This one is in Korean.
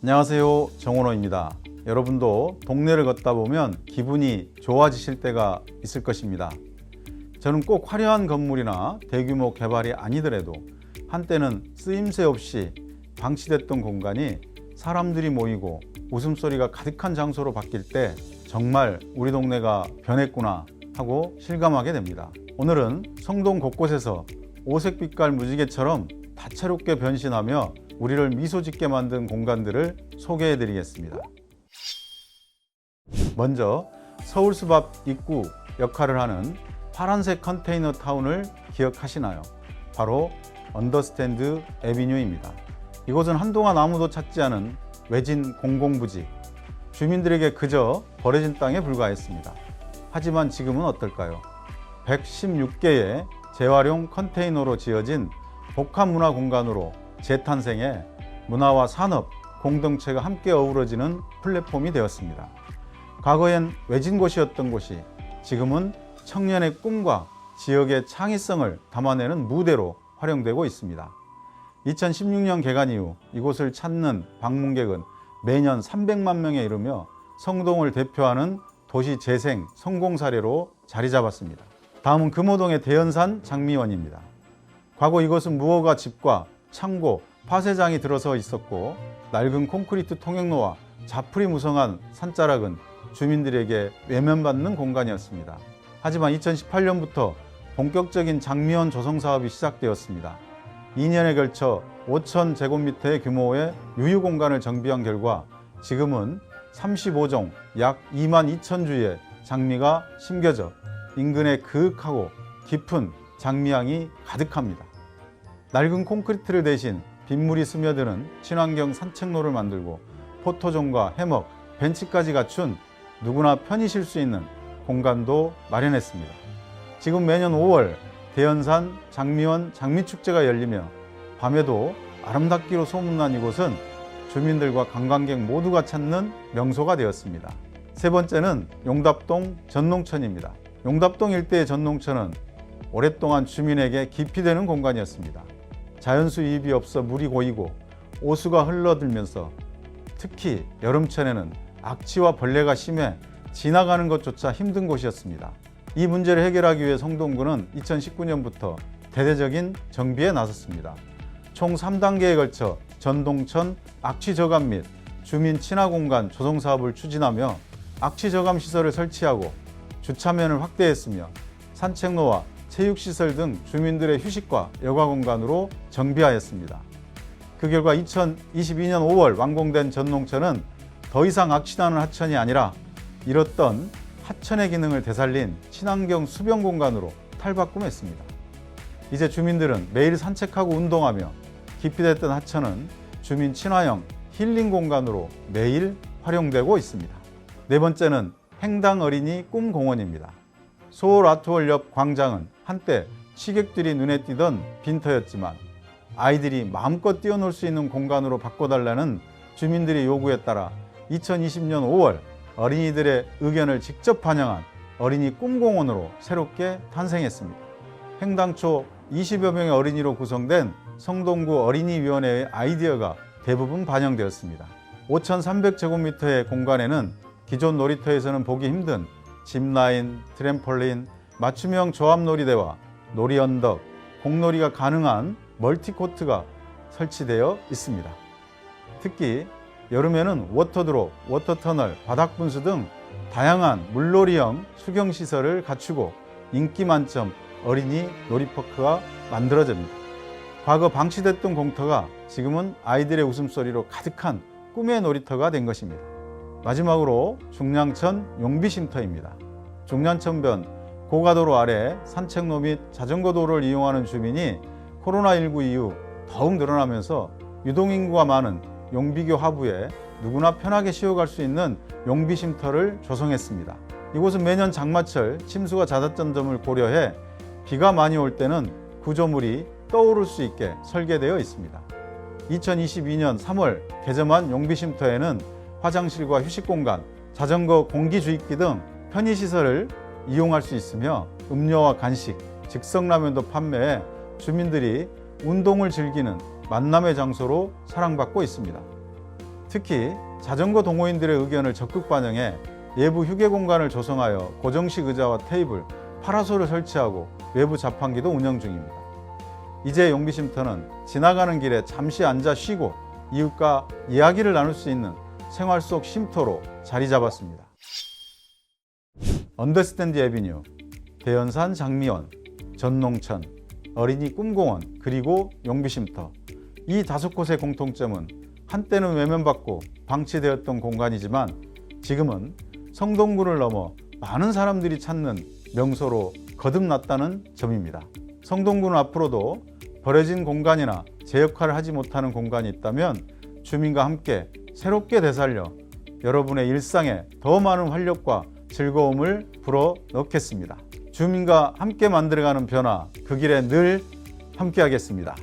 안녕하세요. 정원호입니다. 여러분도 동네를 걷다 보면 기분이 좋아지실 때가 있을 것입니다. 저는 꼭 화려한 건물이나 대규모 개발이 아니더라도 한때는 쓰임새 없이 방치됐던 공간이 사람들이 모이고 웃음소리가 가득한 장소로 바뀔 때 정말 우리 동네가 변했구나 하고 실감하게 됩니다. 오늘은 성동 곳곳에서 오색 빛깔 무지개처럼 다채롭게 변신하며 우리를 미소 짓게 만든 공간들을 소개해 드리겠습니다. 먼저 서울숲 입구 역할을 하는 파란색 컨테이너 타운을 기억하시나요? 바로 언더스탠드 에비뉴입니다. 이곳은 한동안 아무도 찾지 않은 외진 공공부지, 주민들에게 그저 버려진 땅에 불과했습니다. 하지만 지금은 어떨까요? 116개의 재활용 컨테이너로 지어진 복합문화 공간으로 재탄생해 문화와 산업, 공동체가 함께 어우러지는 플랫폼이 되었습니다. 과거엔 외진 곳이었던 곳이 지금은 청년의 꿈과 지역의 창의성을 담아내는 무대로 활용되고 있습니다. 2016년 개관 이후 이곳을 찾는 방문객은 매년 300만 명에 이르며 성동을 대표하는 도시 재생 성공 사례로 자리 잡았습니다. 다음은 금호동의 대연산 장미원입니다. 과거 이곳은 무허가 집과 창고, 파쇄장이 들어서 있었고 낡은 콘크리트 통행로와 자풀이 무성한 산자락은 주민들에게 외면받는 공간이었습니다. 하지만 2018년부터 본격적인 장미원 조성 사업이 시작되었습니다. 2년에 걸쳐 5천 제곱미터의 규모의 유휴 공간을 정비한 결과 지금은 35종 약 2만 2천 주의 장미가 심겨져 인근에 그윽하고 깊은 장미향이 가득합니다. 낡은 콘크리트를 대신 빗물이 스며드는 친환경 산책로를 만들고 포토존과 해먹, 벤치까지 갖춘 누구나 편히 쉴 수 있는 공간도 마련했습니다. 지금 매년 5월 대연산 장미원 장미축제가 열리며 밤에도 아름답기로 소문난 이곳은 주민들과 관광객 모두가 찾는 명소가 되었습니다. 세 번째는 용답동 전농천입니다. 용답동 일대의 전농천은 오랫동안 주민에게 깊이 되는 공간이었습니다. 자연수 유입이 없어 물이 고이고 오수가 흘러들면서 특히 여름철에는 악취와 벌레가 심해 지나가는 것조차 힘든 곳이었습니다. 이 문제를 해결하기 위해 성동구는 2019년부터 대대적인 정비에 나섰습니다. 총 3단계에 걸쳐 전동천 악취 저감 및 주민 친화 공간 조성 사업을 추진하며 악취 저감 시설을 설치하고 주차면을 확대했으며 산책로와 체육시설 등 주민들의 휴식과 여가 공간으로 정비하였습니다. 그 결과 2022년 5월 완공된 전농천은 더 이상 악취나는 하천이 아니라 잃었던 하천의 기능을 되살린 친환경 수변 공간으로 탈바꿈했습니다. 이제 주민들은 매일 산책하고 운동하며 기피됐던 하천은 주민 친화형 힐링 공간으로 매일 활용되고 있습니다. 네 번째는 행당 어린이 꿈 공원입니다. 소울 아트홀 옆 광장은 한때 시객들이 눈에 띄던 빈터였지만 아이들이 마음껏 뛰어놀 수 있는 공간으로 바꿔달라는 주민들의 요구에 따라 2020년 5월 어린이들의 의견을 직접 반영한 어린이 꿈공원으로 새롭게 탄생했습니다. 횡당초 20여 명의 어린이로 구성된 성동구 어린이위원회의 아이디어가 대부분 반영되었습니다. 5,300제곱미터의 공간에는 기존 놀이터에서는 보기 힘든 짚라인, 트램폴린, 맞춤형 조합 놀이대와 놀이 언덕, 공놀이가 가능한 멀티코트가 설치되어 있습니다. 특히 여름에는 워터드롭, 워터터널, 바닥분수 등 다양한 물놀이형 수경시설을 갖추고 인기 만점 어린이 놀이파크가 만들어집니다. 과거 방치됐던 공터가 지금은 아이들의 웃음소리로 가득한 꿈의 놀이터가 된 것입니다. 마지막으로 중량천 용비쉼터입니다. 중량천변 고가도로 아래 산책로 및 자전거 도로를 이용하는 주민이 코로나19 이후 더욱 늘어나면서 유동인구가 많은 용비교 하부에 누구나 편하게 쉬어갈 수 있는 용비 쉼터를 조성했습니다. 이곳은 매년 장마철 침수가 잦았던 점을 고려해 비가 많이 올 때는 구조물이 떠오를 수 있게 설계되어 있습니다. 2022년 3월 개점한 용비 쉼터에는 화장실과 휴식 공간, 자전거 공기 주입기 등 편의 시설을 이용할 수 있으며 음료와 간식, 즉석라면도 판매해 주민들이 운동을 즐기는 만남의 장소로 사랑받고 있습니다. 특히 자전거 동호인들의 의견을 적극 반영해 예부 휴게 공간을 조성하여 고정식 의자와 테이블, 파라솔을 설치하고 외부 자판기도 운영 중입니다. 이제 용비쉼터는 지나가는 길에 잠시 앉아 쉬고 이웃과 이야기를 나눌 수 있는 생활 속 쉼터로 자리 잡았습니다. 언더스탠드 에비뉴, 대연산 장미원, 전농천, 어린이 꿈공원, 그리고 용비쉼터. 이 다섯 곳의 공통점은 한때는 외면받고 방치되었던 공간이지만 지금은 성동구를 넘어 많은 사람들이 찾는 명소로 거듭났다는 점입니다. 성동구는 앞으로도 버려진 공간이나 제 역할을 하지 못하는 공간이 있다면 주민과 함께 새롭게 되살려 여러분의 일상에 더 많은 활력과 즐거움을 불어 넣겠습니다. 주민과 함께 만들어가는 변화, 그 길에 늘 함께 하겠습니다.